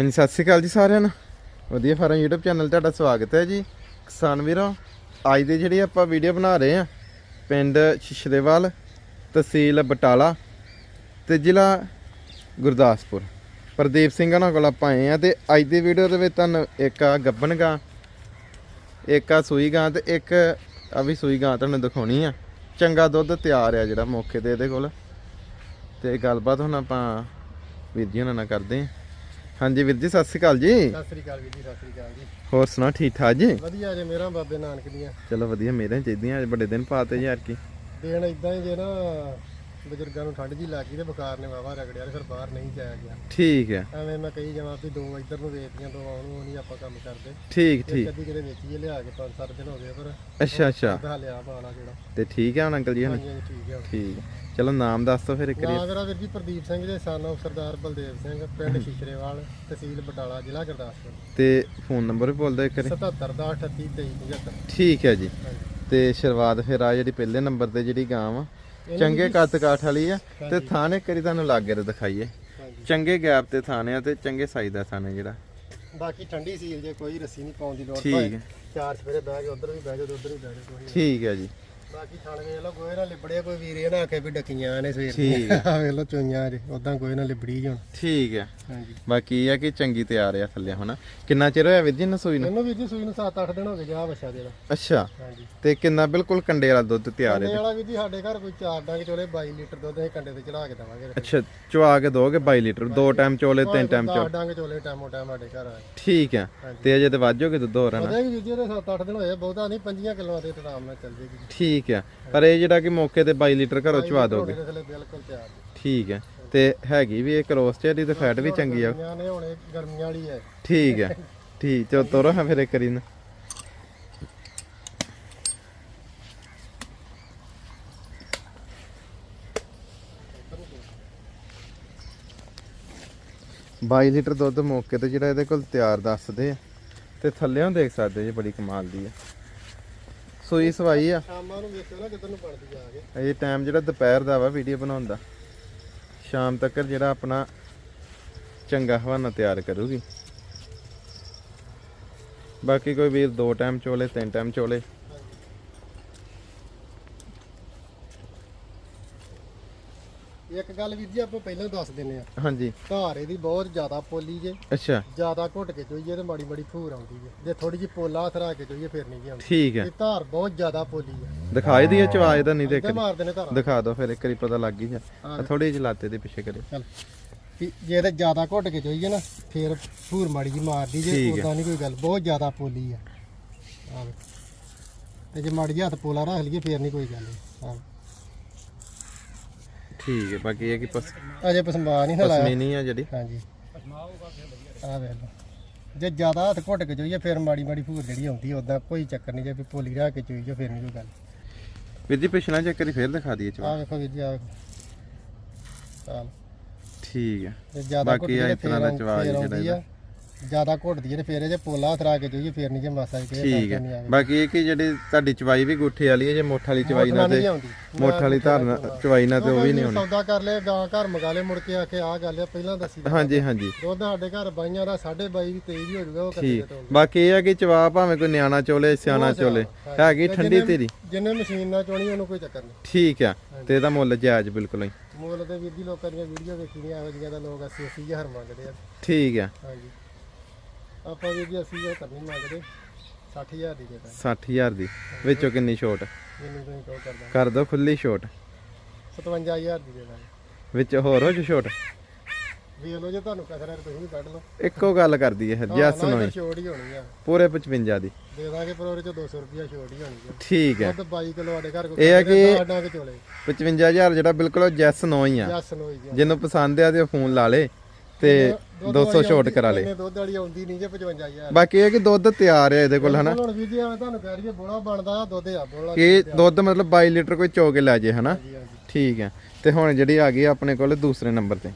ਹਾਂਜੀ, ਸਤਿ ਸ਼੍ਰੀ ਅਕਾਲ ਜੀ ਸਾਰਿਆਂ ਨੂੰ। ਵਧੀਆ ਫਾਰਮ YouTube ਚੈਨਲ ਤੁਹਾਡਾ ਸਵਾਗਤ ਹੈ ਜੀ। ਕਿਸਾਨ ਵੀਰੋ, ਅੱਜ ਦੇ ਜਿਹੜੀ ਆਪਾਂ ਵੀਡੀਓ ਬਣਾ ਰਹੇ ਆ ਪਿੰਡ ਸ਼ਿਸ਼ਰੇਵਾਲ ਤਹਿਸੀਲ ਬਟਾਲਾ ਤੇ ਜ਼ਿਲ੍ਹਾ ਗੁਰਦਾਸਪੁਰ। ਪ੍ਰਦੀਪ ਸਿੰਘ ਉਹਨਾਂ ਕੋਲ ਆਪਾਂ ਆਏ ਆ ਤੇ ਅੱਜ ਦੀ ਵੀਡੀਓ ਦੇ ਵਿੱਚ ਤੁਹਾਨੂੰ ਇੱਕ ਆ ਗੱਬਨ ਗਾਂ, ਇੱਕ ਆ ਸੂਈ ਗਾਂ ਤੇ ਇੱਕ ਆ ਵੀ ਸੂਈ ਗਾਂ ਤੁਹਾਨੂੰ ਦਿਖਾਉਣੀ ਆ। ਚੰਗਾ ਦੁੱਧ ਤਿਆਰ ਆ ਜਿਹੜਾ ਮੌਕੇ ਤੇ ਇਹਦੇ ਕੋਲ। ਤੇ ਗੱਲਬਾਤ ਹੁਣ ਆਪਾਂ ਵੀਰ ਜੀ ਉਹਨਾਂ ਨਾਲ ਕਰਦੇ ਆ ਹਾਂਜੀ ਵੀਰ ਜੀ ਸਤਿ ਸ਼੍ਰੀ ਅਕਾਲ ਜੀ। ਸਤਿ ਸ੍ਰੀ ਅਕਾਲ ਵੀਰ ਜੀ ਸਤਿ ਸ੍ਰੀ ਅਕਾਲ ਜੀ। ਹੋਰ ਸੁਣਾ ਠੀਕ ਠਾਕ ਜੀ? ਵਧੀਆ ਜੇ ਮੇਰਾ ਬਾਬੇ ਨਾਨਕ ਦੀਆਂ। ਚਲੋ ਵਧੀਆ ਮੇਰੇ ਚਾਹੀਦੀਆਂ ਅੱਜ ਬੜੇ ਦਿਨ ਪਾਤੇ ਯਾਰ ਕੀ ਦੇਣ ਇਦਾਂ ਹੀ ਜੇ ਨਾ ਬਜ਼ੁਰਗਾਂ ਨੂੰ ਠੰਡ ਜੀ ਲੱਗ ਗਈ ਤੇ ਬੁਖਾਰ ਨੇ ਵਾਵਾ ਰਗੜਿਆ ਤੇ ਫਿਰ ਬਾਹਰ ਨਹੀਂ ਜਾਇਆ ਗਿਆ। ਠੀਕ ਹੈ। ਐਵੇਂ ਮੈਂ ਕਹੀ ਜਾਵਾਂ ਵੀ ਦੋ ਇੱਧਰ ਨੂੰ ਵੇਚਦੀਆਂ ਦੋ ਆਉਣ ਨੂੰ ਨਹੀਂ ਆਪਾਂ ਕੰਮ ਕਰਦੇ। ਠੀਕ ਠੀਕ। ਅੱਧੀ ਕਿਤੇ ਵੇਚੀਏ ਲਿਆ ਕੇ ਪੰਜ ਸੱਤ ਦਿਨ ਹੋ ਗਏ ਪਰ ਅੱਛਾ ਅੱਛਾ। ਦਾ ਲਿਆ ਬਾਲਾ ਜਿਹੜਾ। ਤੇ ਠੀਕ ਹੈ ਹੁਣ ਅੰਕਲ ਜੀ ਹਾਂਜੀ ਠੀਕ ਹੈ ਠੀਕ। ਚਲੋ ਨਾਮ ਦੱਸ ਫਿਰ ਇੱਕ ਵਾਰੀ। ਨਾਮ ਮੇਰਾ ਵੀਰ ਜੀ ਪ੍ਰਦੀਪ ਸਿੰਘ ਦੇ ਸਨ of ਸਰਦਾਰ ਬਲਦੇਵ ਸਿੰਘ ਪਿੰਡ ਸ਼ਿਸ਼ਰੇਵਾਲ ਤਹਿਸੀਲ ਬਟਾਲਾ ਜ਼ਿਲ੍ਹਾ ਗੁਰਦਾਸਪੁਰ। ਤੇ ਫੋਨ ਨੰਬਰ ਵੀ ਬੋਲ ਦਿਓ ਇੱਕ ਵਾਰੀ। 77 ਦਾ 38 23 75 ਠੀਕ ਹੈ ਜੀ। ਤੇ ਸ਼ੁਰੂਆਤ ਫਿਰ ਆ ਜਿਹੜੀ ਪਹਿਲੇ ਨੰਬਰ ਤੇ ਜਿਹੜੀ ਗਾਂ ਵਾ ਚੰਗੇ ਕੱਦ ਕਾਠ ਵਾਲੀ ਆ। ਤੇ। ਥਾਣੇ ਕਰੀ ਤੁਹਾਨੂੰ ਲਾਗੇ ਤੇ ਦਿਖਾਈਏ। ਚੰਗੇ ਗੈਪ ਤੇ ਥਾਣੇ ਆ ਤੇ ਚੰਗੇ ਸਾਈਜ਼ ਦਾ ਥਾਣੇ ਜਿਹੜਾ। ਬਾਕੀ ਠੰਡੀ ਸੀਲ ਜੇ ਕੋਈ ਰੱਸੀ ਨਹੀਂ ਪਾਉਣ ਦੀ ਲੋੜ ਠੀਕ ਹੈ। ਚਾਰ ਸਵੇਰੇ ਬਹਿ ਕੇ ਉਧਰ ਵੀ ਬਹਿ ਜਾਓ ਉਧਰ ਵੀ ਬਹਿ ਜਾਓ। ਠੀਕ ਹੈ ਜੀ। ਬਾਕੀ ਥਣ ਵੇਖ ਲਓ ਕੋਈ ਨਾ ਲਿਬੜੇ ਕੋਈ ਵੀਰ ਨਾ ਆਖੇ ਵੀ ਡਕੀਆਂ ਨੇ ਸਵੇਰ ਠੀਕ ਦੀਆਂ। ਵੇਖ ਲਓ ਚੋਈਆਂ ਜੇ ਉਦਾਂ ਕੋਈ ਨਾ ਲਿਬੜੀ ਜਾਣ ਠੀਕ ਹੈ ਹਾਂਜੀ ਬਾਕੀ ਇਹ ਆ ਕਿ ਚੰਗੀ ਤਿਆਰ ਆ ਥੱਲੇ ਹੁਣ ਕਿੰਨਾ ਚਿਰ ਹੋਇਆ ਵੀਰ ਜੀ ਨਸੂਈ ਨੂੰ? ਮੈਨੂੰ ਵੀਰ ਜੀ ਸੂਈ ਨੂੰ 7-8 ਦਿਨ ਹੋ ਗਏ ਜਾ ਬੱਚਾ ਦੇ ਦਾ। ਅੱਛਾ। ਹਾਂਜੀ। ਤੇ ਕਿੰਨਾ ਬਿਲਕੁਲ ਕੰਡੇ ਵਾਲਾ ਦੁੱਧ ਤਿਆਰ ਕੰਡੇ ਹੈ ਵਾਲਾ ਵੀਰ ਜੀ ਸਾਡੇ ਘਰ ਕੋਈ ਚਾਰ ਡੰਗ ਚੋਲੇ 22 ਲੀਟਰ ਦੁੱਧ ਅਸੀਂ ਕੰਡੇ ਤੇ ਚੜਾ ਕੇ ਦਵਾਂਗੇ। ਅੱਛਾ ਚਵਾ ਕੇ ਦੋਗੇ 22 ਲੀਟਰ? ਦੋ ਟਾਈਮ ਚੋਲੇ ਤਿੰਨ ਟਾਈਮ ਚੋ 10 ਡੰਗ ਚੋਲੇ ਟਾਈਮੋ ਟਾਈਮ ਸਾਡੇ ਘਰ ਆਏ ਠੀਕ ਹੈ ਤੇ ਅਜੇ ਤੇ ਵਾਜੋਗੇ ਦੁੱਧ ਹੋਰ ਹੈ ਨਾ ਉਹਦੇ ਵੀ ਵੀਰ ਜੀ ਦੇ 7-8 ਦਿਨ ਹੋਏ ਬਹੁਤਾ ਨਹੀਂ 5 ਕਿਲੋਆਂ ਤੇ ਆਰਾਮ ਨਾਲ ਚੱਲ ਜੇਗੀ ਠੀਕ ਹੈ ਪਰ ਇਹ ਜਿਹੜਾ ਕਿ ਮੌਕੇ ਤੇ 22 ਲੀਟਰ ਘਰੋਂ ਚਵਾ ਦੋਗੇ। ਦੇ ਥੱਲੇ ਬਿਲਕੁਲ ਤਿਆਰ। ਜੀ ਠੀਕ ਹੈ ਤੇ ਹੈਗੀ ਵੀ ਇਹ ਕਰੋਸ ਚ ਇਹਦੀ ਤੇ ਫੈਟ ਵੀ ਚੰਗੀ ਆ। ਗਰਮੀਆਂ ਨੇ ਹੁਣ ਇਹ ਗਰਮੀਆਂ ਵਾਲੀ ਹੈ। ਠੀਕ ਹੈ। ਠੀਕ ਚਲੋ ਤੋਰੋ ਹਾਂ ਫਿਰ ਇੱਕ ਵਾਰੀ ਨਾ। ਬਾਈ ਲੀਟਰ ਦੁੱਧ ਮੌਕੇ ਤੇ ਜਿਹੜਾ ਇਹਦੇ ਕੋਲ ਤਿਆਰ ਦੱਸਦੇ ਆ। ਤੇ ਥੱਲੇੋਂ ਦੇਖ ਸਕਦੇ ਜੀ ਬੜੀ ਕਮਾਲ ਦੀ ਆ। ਸੂਈ ਸਵਾਈ ਆ। ਸ਼ਾਮਾਂ ਨੂੰ ਵੇਖਿਓ ਨਾ ਕਿੱਧਰ ਨੂੰ ਪੜਦੀ ਆ ਕੇ। ਇਹ ਟਾਈਮ ਜਿਹੜਾ ਦੁਪਹਿਰ ਦਾ ਵਾ ਵੀਡੀਓ ਬਣਾਉਣ ਦਾ। ਸ਼ਾਮ ਤੱਕ ਜਿਹੜਾ ਆਪਣਾ ਚੰਗਾ ਹਵਾਨਾ ਤਿਆਰ ਕਰੂਗੀ। ਬਾਕੀ ਕੋਈ ਵੀਰ ਦੋ ਟਾਈਮ ਚੋਲੇ, ਤਿੰਨ ਟਾਈਮ ਚੋਲੇ। ਇੱਕ ਗੱਲ ਵੀਰ ਜੀ ਆਪਾਂ ਪਹਿਲਾਂ ਹੀ ਦੱਸ ਦਿੰਨੇ ਆ ਹਾਂਜੀ। ਧਾਰ ਇਹਦੀ ਬਹੁਤ ਜ਼ਿਆਦਾ ਪੋਲੀ ਜੇ। ਅੱਛਾ। ਜ਼ਿਆਦਾ ਘੁੱਟ ਕੇ ਚੋਈਏ ਤੇ ਮਾੜੀ ਮਾੜੀ ਫੂਰ ਆਉਂਦੀ ਜੇ। ਜੇ ਥੋੜੀ ਜਿਹੀ ਪੋਲਾ ਹਥਰਾ ਕੇ ਚੋਈਏ ਫਿਰ ਨਹੀਂ ਜੀ ਆਉਂਦੀ। ਠੀਕ ਹੈ। ਇਹ ਧਾਰ ਬਹੁਤ ਜ਼ਿਆਦਾ ਪੋਲੀ ਹੈ ਦਿਖਾਈ ਦੀ ਚਵਾਜ ਤਾਂ ਨਹੀਂ ਦੇਖ ਤੇ ਮਾਰਦੇ ਨੇ ਧਾਰਾਂ ਦਿਖਾ ਦਿਓ ਫਿਰ ਇੱਕ ਵਾਰੀ ਪਤਾ ਲੱਗ ਹੀ। ਜਾ ਥੋੜੀ ਜਿਹੀ ਲਾਤੇ ਦੇ ਪਿੱਛੇ ਕਰੇ। ਚੱਲ। ਜੇ ਤੇ ਜ਼ਿਆਦਾ ਘੁੱਟ ਕੇ ਚੋਈਏ ਨਾ ਫਿਰ ਫੂਰ ਮਾੜੀ ਜੀ ਮਾਰਦੀ ਜੇ ਹੈ। ਉਦਾਂ ਨਹੀਂ ਕੋਈ ਗੱਲ। ਬਹੁਤ ਜ਼ਿਆਦਾ ਪੋਲੀ ਆ। ਆ। ਤੇ ਜੇ ਮਾੜੀ ਹੱਥ ਪੋਲਾ ਰੱਖ ਲਈਏ ਫਿਰ ਨਹੀਂ ਕੋਈ ਗੱਲ। ਆ ਠੀਕ ਹੈ ਬਾਕੀ ਇਹ ਕਿ ਪਸ ਅਜੇ ਪਸਮਾ ਨਹੀਂ ਹਲਾਇਆ ਪਸਮੀਨੀ ਆ ਜਿਹੜੀ। ਹਾਂਜੀ। ਆ ਵੇਖ ਲਓ। ਜੇ ਜ਼ਿਆਦਾ ਹੱਥ ਘੁੱਟ ਕੇ ਚੋਈਏ ਫਿਰ ਮਾੜੀ ਮਾੜੀ ਫੂਰ ਜਿਹੜੀ ਆਉਂਦੀ ਉਦਾਂ ਕੋਈ ਚੱਕਰ ਨਹੀਂ ਜੇ ਵੀ ਪੋਲੀ ਰੱਖ ਕੇ ਚੋਈਏ ਫਿਰ ਨਹੀਂ ਕੋਈ ਗੱਲ। ਵੀਰ ਜੀ ਪਿਛਲਾ ਚੱਕ ਕਰੀ ਫੇਰ ਦਿਖਾ ਦਈਏ ਚਵਾ ਆ ਵੇਖੋ ਵੀਰ ਜੀ ਆ ਵੇਖੋ। ਠੀਕ ਹੈ। ਜੇ ਜ਼ਿਆਦਾ ਬਾਕੀ ਆ ਹੈ ਤਰ੍ਹਾਂ ਦਾ ਚਵਾ ਜਿਹੜਾ ਆ। ਜ਼ਿਆਦਾ ਘੁੱਟਦੀ ਹੈ ਤੇ ਫੇਰ ਇਹ ਜੇ ਪੋਲਾ ਹਥਰਾ ਕੇ ਚੋਈਏ ਫੇਰ ਨਹੀਂ ਜੇ ਮਾਸਾ ਹੀ ਕਿਸੇ ਠੀਕ ਹੈ। ਬਾਕੀ ਇਹ ਕਿ ਜਿਹੜੀ ਤੁਹਾਡੀ ਚਵਾਈ ਵੀ ਗੁੱਠੇ ਵਾਲੀ ਹੈ ਜੇ ਮੁੱਠ ਵਾਲੀ ਚਵਾਈ ਨਹੀਂ ਤੇ ਮੁੱਠ ਵਾਲੀ ਧਾਰਨ ਚਵਾਈ ਨਾਲ ਤੇ ਉਹ ਵੀ ਨਹੀਂ ਹੋਣੀ ਸੌਦਾ ਕਰ ਲਿਆ ਗਾਂ ਘਰ ਮਗਾ ਲਏ ਮੁੜ ਕੇ ਆ ਕੇ ਆ ਗੱਲ ਪਹਿਲਾਂ ਦੱਸੀ। ਹਾਂਜੀ ਹਾਂਜੀ। ਦੁੱਧ ਸਾਡੇ ਘਰ ਬਾਈਆਂ ਦਾ 22.5 ਵੀ 23 ਵੀ ਹੋ ਜਾਊਗਾ ਉਹ ਕੱਟੇ ਠੀਕ। ਤੋਂ ਬਾਕੀ ਇਹ ਆ ਕਿ ਚਵਾ ਭਾਵੇਂ ਕੋਈ ਨਿਆਣਾ ਚੋਲੇ ਸਿਆਣਾ ਚੋਲੇ। ਹੈਗੀ ਠੰਡੀ ਤੇਰੀ ਜਿੰਨੇ ਮਸ਼ੀਨ ਨਾਲ ਚੋਣੀ ਉਹਨੂੰ ਕੋਈ ਚੱਕਰ ਨਹੀਂ। ਠੀਕ ਆ। ਤੇ ਇਹਦਾ ਮੁੱਲ ਜਾਇਜ਼ ਬਿਲਕੁਲ ਹੀ। ਮੁੱਲ ਦੇ ਵੀਰ ਜੀ ਲੋਕਾਂ ਦੀਆਂ ਵੀਡੀਓ ਵੇਖੀਆਂ ਇਹੋ ਜਿਹੀਆਂ ਦਾ ਲੋਕ 80 80000 ਮੰਗਦੇ ਆ। ਠੀਕ ਆ। ਹਾਂਜੀ। ਆਪਾਂ ਵੀਰ ਜੀ 80000 ਕਰਨੀ ਮੰਗਦੇ 60000 ਦੀ ਦਾਂਗੇ। 60000 ਦੀ। ਵਿੱਚੋਂ ਕਿੰਨੀ ਛੋਟ ਜਿੰਨੀ ਤੁਸੀਂ ਕਹੋ ਕਰ ਦਾਂਗੇ ਕਰ ਦੋ ਖੁੱਲੀ ਛੋਟ 57000 ਦੀ ਦੇ ਦਾਂਗੇ। ਵਿੱਚ ਹੋਰ ਹੋ ਜੋ ਛੋਟ ਵੇਖ ਲਓ ਜੇ ਤੁਹਾਨੂੰ ਕਸਰ ਹੈ ਤੁਸੀਂ ਵੀ ਕੱਢ ਲਓ। ਇੱਕੋ ਗੱਲ ਕਰਦੀ ਹੈ ਜੈਸ ਨਾ ਹੀ ਹੋਣੀ ਆ। ਪੂਰੇ 55 ਦੀ। ਦੇ ਦਾਂਗੇ ਪਰ ਉਹਦੇ ਚ 200 ਰੁਪਿਆ ਛੋਟ ਹੀ ਹੋਣੀ ਆ। ਠੀਕ ਹੈ। ਦੁੱਧ 22 ਕਿਲੋ ਸਾਡੇ ਘਰ ਕੋਈ ਇਹ ਹੈ ਕਿ- ਸਾਡਾ ਕੇ ਚੋਲੇ। 55000 ਜਿਹੜਾ ਬਿਲਕੁਲ ਜੈਸ ਨੋਈ ਆ। ਜੱਸ ਨੂੰ ਹੀ ਜਿਹਨੂੰ ਪਸੰਦ ਆ ਤੇ ਉਹ ਫੋਨ ਲਾ ਲੇ ਤੇ 200 ਛੋਟ ਕਰਾ ਲੇ ਦੁੱਧ ਵਾਲੀ ਆਉਂਦੀ ਨਹੀਂ ਜੇ 55000 ਬਾਕੀ ਇਹ ਕਿ ਦੁੱਧ ਤਿਆਰ ਹੈ ਇਹਦੇ ਕੋਲ ਹਨਾ? ਹੁਣ ਵੀਰ ਜੀ ਐਵੇਂ ਤੁਹਾਨੂੰ ਕਹਿ ਰਹੀਏ ਬੋਲਾ ਬਣਦਾ ਆ ਦੁੱਧ ਆ ਬੋਲਾ ਕਿ ਦੁੱਧ ਮਤਲਬ 22 ਲੀਟਰ ਕੋਈ ਚੋ ਕੇ ਲੈ ਜੇ ਹਨਾ? ਠੀਕ ਹੈ। ਤੇ ਹੁਣ ਜਿਹੜੀ ਆ ਗਈ ਆਪਣੇ ਕੋਲ ਦੂਸਰੇ ਨੰਬਰ ਤੇ।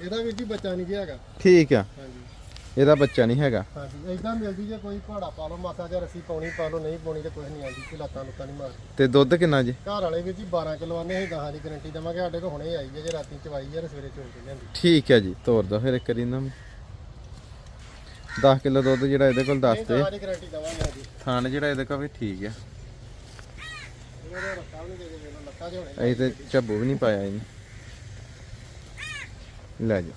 ਇਹਦਾ ਵੀਰ ਜੀ ਬੱਚਾ ਨਹੀਂ ਹੈਗਾ। ਠੀਕ ਆ। ਹਾਂਜੀ। ਇਹਦਾ ਬੱਚਾ ਨਹੀਂ ਹੈਗਾ। ਹਾਂਜੀ ਇਦਾਂ ਮਿਲਦੀ ਜੇ ਕੋਈ ਘੋੜਾ ਪਾ ਲਓ ਮਾਸਾ ਜਿਹਾ ਰੱਸੀ ਪਾਉਣੀ ਪਾ ਲਓ ਨਹੀਂ ਪਾਉਣੀ ਤੇ ਕੁਝ ਨਹੀਂ ਆਉਂਦੀ ਕਿ ਲੱਤਾਂ ਲੁੱਤਾਂ ਨਹੀਂ ਮਾਰਦੀ। ਤੇ ਦੁੱਧ ਕਿੰਨਾ ਜੀ? ਘਰ ਵਾਲੇ ਵੀਰ ਜੀ 12 ਕਿਲੋ ਆਨੇ ਅਸੀਂ 10 ਦੀ ਗਾਰੰਟੀ ਦੇਵਾਂਗੇ ਸਾਡੇ ਕੋਲ ਹੁਣੇ ਆਈ ਹੈ ਜੇ ਰਾਤੀ ਚਵਾਈ ਹੈ ਤੇ ਸਵੇਰੇ ਚੋਲ ਕੇ ਲਿਆਂਦੀ ਠੀਕ ਹੈ ਜੀ ਤੋਰ ਦੋ ਫਿਰ ਇੱਕ ਵਾਰੀ ਇਹਨਾਂ ਨੂੰ। 10 ਕਿਲੋ ਦੁੱਧ ਜਿਹੜਾ ਇਹਦੇ ਕੋਲ ਗਾਰੰਟੀ ਦਵਾਂਗੇ ਜੀ ਥਾਣ ਜਿਹੜਾ ਇਹਦੇ ਕੋਲ ਵੀ ਠੀਕ ਹੈ ਇਹਦੇ ਰੱਖਾ ਵੀ ਨਹੀਂ ਦੇ ਦੇ ਲੱਖਾਂ ਦੇ ਹੋਣੇ। ਅਸੀਂ ਤੇ ਝੱਬੂ ਵੀ ਨਹੀਂ ਪਾਇਆ ਇਹਨੇ। ਲੈ ਜਾ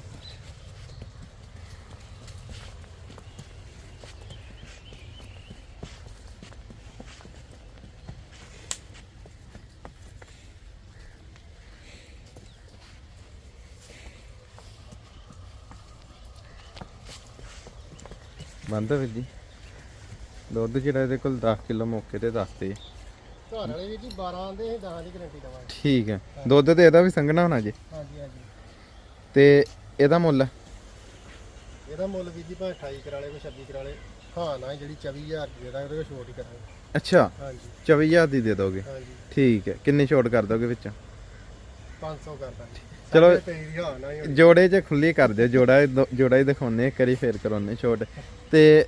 ਬੰਦ ਵੀਰ ਜੀ। ਦੁੱਧ ਜਿਹੜਾ ਇਹਦੇ ਕੋਲ 10 ਕਿਲੋ ਮੌਕੇ ਤੇ ਦੱਸਦੇ ਘਰ ਵਾਲੇ ਵੀ ਜੀ 12 ਆਂਦੇ ਅਸੀਂ 10 ਦੀ ਗਾਰੰਟੀ ਦਵਾਂਗੇ। ਠੀਕ ਹੈ ਦੁੱਧ ਤੇ ਇਹਦਾ ਵੀ ਸੰਘਣਾ ਹੋਣਾ ਜੀ। ਹਾਂਜੀ ਹਾਂਜੀ। ਤੇ ਇਹਦਾ ਮੁੱਲ? ਇਹਦਾ ਮੁੱਲ ਵੀ ਜੀ ਭਾਵੇਂ 28 ਕਰਾ ਲੇ ਕੋਈ 26 ਕਰਾ ਲੇ ਹਾਂ ਨਾ ਜਿਹੜੀ 24000 ਦੀ ਇਹਦਾ ਉਹਦੇ ਛੋਟ ਹੀ ਕਰਾਂਗੇ। ਅੱਛਾ। ਹਾਂਜੀ। 24000 ਦੀ ਦੇ ਦੋਗੇ? ਹਾਂਜੀ। ਠੀਕ ਹੈ ਕਿੰਨੀ ਛੋਟ ਕਰ ਦੋਗੇ ਵਿੱਚ? 500 ਕਰ ਦਾਂਗੇ। ਚਲੋ। ਜੋੜੇ 'ਚ ਖੁੱਲੀ ਕਰ ਦਿਓ। ਜੋੜਾ ਜੋੜਾ ਹੀ ਦਿਖਾਉਨੇ ਕਰੀ ਫੇਰ ਕਰਾਉਨੇ ਛੋਟ ਤੇ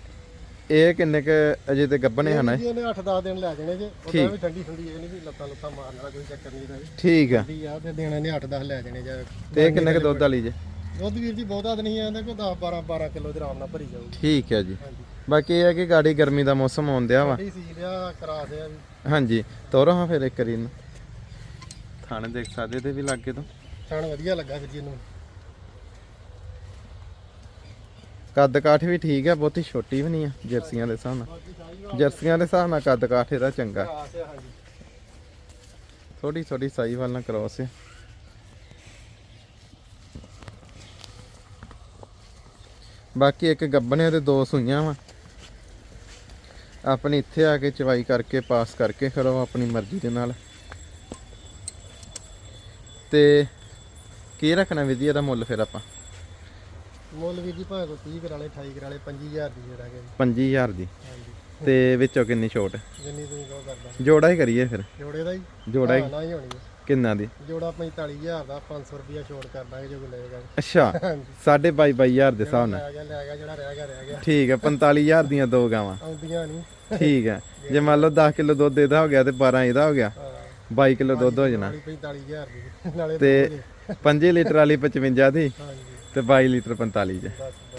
ਇਹ ਕਿੰਨੇ ਕ ਅਜੇ ਤੇ ਗੱਬਣੇ ਹਨ ਇਹ? ਇਹਨੇ 8-10 ਦਿਨ ਲੈ ਜਾਣੇ ਜੇ। ਉਹਦਾ ਠੀਕ। ਵੀ ਠੰਡੀ ਠੰਡੀ ਇਹ ਨਹੀਂ ਵੀ ਲੱਤਾਂ ਲੁੱਤਾਂ ਮਾਰਨ ਵਾਲਾ ਕੋਈ ਚੱਕਰ ਨਹੀਂ ਇਹਦਾ ਵੀ। ਠੀਕ ਹੈ ਠੰਡੀ ਆ ਤੇ ਦੇਣਾ ਨੇ 8-10 ਲੈ ਜਾਣੇ ਜਾਂ। ਤੇ ਇਹ ਕਿੰਨੇ ਕ ਦੁੱਧ ਵਾਲੀ ਜੇ? ਦੁੱਧ ਵੀਰ ਜੀ ਬਹੁਤਾ ਤਾਂ ਨਹੀਂ ਆਂਦਾ ਕੋਈ 10 12 12 ਕਿਲੋ ਦੇ ਆਰਾਮ ਨਾਲ ਭਰੀ ਜਾਊਗੀ। ਠੀਕ ਹੈ ਜੀ। ਹਾਂਜੀ। ਬਾਕੀ ਇਹ ਹੈ ਕਿ ਗਾੜੀ ਗਰਮੀ ਦਾ ਮੌਸਮ ਆਉਂਦਿਆ ਵਾ। ਠੰਡੀ ਸੀ ਲਿਆ ਕਰਾ ਦੇ ਆ ਵੀ। ਹਾਂਜੀ। ਤੋਰੋ ਹਾਂ ਫਿਰ ਇੱਕ ਇਹਨੂੰ। ਥਾਣੇ ਦੇਖ ਸਕਦੇ ਤੇ ਵੀ ਲੱਗੇ ਤੋਂ। ਖਾਣ ਵਧੀਆ ਲੱਗਾ ਵੀਰ ਜੀ ਇਹਨੂੰ। ਕੱਦ ਕਾਠ ਵੀ ਠੀਕ ਹੈ ਬਹੁਤੀ ਛੋਟੀ ਵੀ ਨਹੀਂ ਆ, ਜਰਸੀਆਂ ਦੇ ਹਿਸਾਬ ਨਾਲ। ਜਰਸੀਆਂ ਦੇ ਹਿਸਾਬ ਨਾਲ ਕੱਦ ਕਾਠ ਇਹਦਾ ਚੰਗਾ। ਆਸ ਆ ਹਾਂਜੀ ਥੋੜੀ ਥੋੜੀ ਸਾਈ ਵਾਲ ਨਾਲ ਕ੍ਰੋਸ ਹੈ ਬਾਕੀ ਇੱਕ ਗੱਬਣੇ ਤੇ ਦੋ ਸੂਈਆਂ ਵਾ। ਆਪਣੀ ਇੱਥੇ ਆ ਕੇ ਚਵਾਈ ਕਰਕੇ, ਪਾਸ ਕਰਕੇ ਕਰੋ ਆਪਣੀ ਮਰਜ਼ੀ ਦੇ ਨਾਲ। ਤੇ ਕੀ ਰੱਖਣਾ ਵਿਧੀ ਇਹਦਾ ਮੁੱਲ ਫਿਰ ਆਪਾਂ? ਮੁੱਲ ਵੀਰ ਜੀ ਭਾਵੇਂ ਕੋਈ 30 ਕਰਾ ਲੇ 28 ਕਰਾ ਲੇ 25000 ਦੀ ਜਿਹੜਾ ਕਿ 25000 ਦੀ। ਹਾਂਜੀ। ਤੇ ਵਿੱਚੋਂ ਕਿੰਨੀ ਛੋਟ? ਜਿੰਨੀ ਤੁਸੀਂ ਕਹੋ ਕਰਦਾ ਜੋੜਾ ਹੀ ਕਰੀਏ ਫਿਰ। ਜੋੜੇ ਦਾ ਹੀ ਜੋੜਾ ਹੀ? ਨਾ ਹੀ ਹੋਣੀ ਹੈ। ਕਿੰਨਾ ਦੀ? ਜੋੜਾ 45000 ਦਾ 500 ਰੁਪਿਆ ਛੋੜ ਕਰ ਦਾਂਗੇ ਜੇ ਕੋਈ ਲਏਗਾ ਅੱਛਾ ਸਾਢੇ ਬਾਈ ਬਾਈ ਹਜ਼ਾਰ ਦੇ ਹਿਸਾਬ ਨਾਲ। ਲੈ ਗਿਆ ਲੈ ਗਿਆ ਜਿਹੜਾ ਰਹਿ ਗਿਆ ਰਹਿ ਗਿਆ। ਠੀਕ ਹੈ 45000 ਦੀਆਂ ਦੋ ਗਾਵਾਂ। ਆਉਂਦੀਆਂ ਨਹੀਂ। ਠੀਕ ਹੈ। ਜੇ ਮੰਨ ਲਓ 10 ਕਿਲੋ ਦੁੱਧ ਇਹਦਾ ਹੋ ਗਿਆ ਤੇ 12 ਇਹਦਾ ਹੋ ਗਿਆ। 22 ਕਿਲੋ ਦੁੱਧ ਹੋ ਜਾਣਾ। 45000 ਦੀ। ਨਾਲੇ ਤੇ ਦੋ ਜੇ। 5 ਲੀਟਰ ਵਾਲੀ 55 ਦੀ। ਹਾਂਜੀ। ਤੇ 22 ਲੀਟਰ 45 ਚ।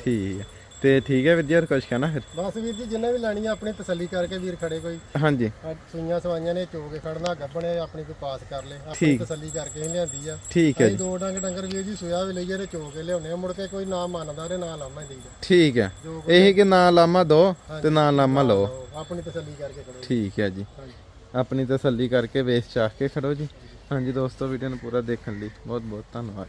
ਠੀਕ ਹੈ ਤੇ ਠੀਕ ਹੈ ਵੀਰ ਜੀ ਹੋਰ ਕੁਛ ਕਹਿਣਾ ਫਿਰ? ਬਸ ਵੀਰ ਜੀ ਜਿੰਨੇ ਵੀ ਲੈਣੀ ਆ ਆਪਣੀ ਤਸੱਲੀ ਕਰਕੇ ਵੀਰ ਖੜੇ ਕੋਈ। ਹਾਂਜੀ। ਸੂਈਆਂ ਸਵਾਈਆਂ ਨੇ ਚੋ ਕੇ ਖੜਨਾ ਗੱਬਣੇ ਆਪਣੀ ਕੋਈ ਪਾਸ ਕਰ ਲੇ। ਆਪਣੀ ਠੀਕ। ਤਸੱਲੀ ਕਰਕੇ ਹੀ ਲਿਆਂਦੀ ਆ। ਠੀਕ ਹੈ ਅਸੀਂ ਜੀ। ਦੋ ਡੰਗ ਡੰਗਰ ਵੀਰ ਜੀ ਸੋਇਆ ਵੀ ਲਈਏ ਤੇ ਚੋ ਕੇ ਲਿਆਉਣੇ ਆ। ਮੁੜ ਕੇ ਕੋਈ ਨਾ ਮੰਨਦਾ ਤੇ ਨਾ ਲਾਮਾ ਦੇਈਦਾ। ਠੀਕ ਹੈ। ਇਹ ਕਿ ਨਾ ਲਾਮਾ ਦੋ ਤੇ ਨਾ ਲਾਮਾ ਲਓ। ਆਪਣੀ ਤਸੱਲੀ ਕਰਕੇ ਖੜੋ। ਠੀਕ ਹੈ ਜੀ। ਆਪਣੀ ਤਸੱਲੀ ਕਰਕੇ ਵੇਚ ਚਾਹ ਕੇ ਖੜੋ ਜੀ। ਹਾਂਜੀ ਦੋਸਤੋ ਵੀਡੀਓ ਨੂੰ ਪੂਰਾ ਦੇਖਣ ਲਈ ਬਹੁਤ ਬਹੁਤ ਧੰਨਵਾਦ।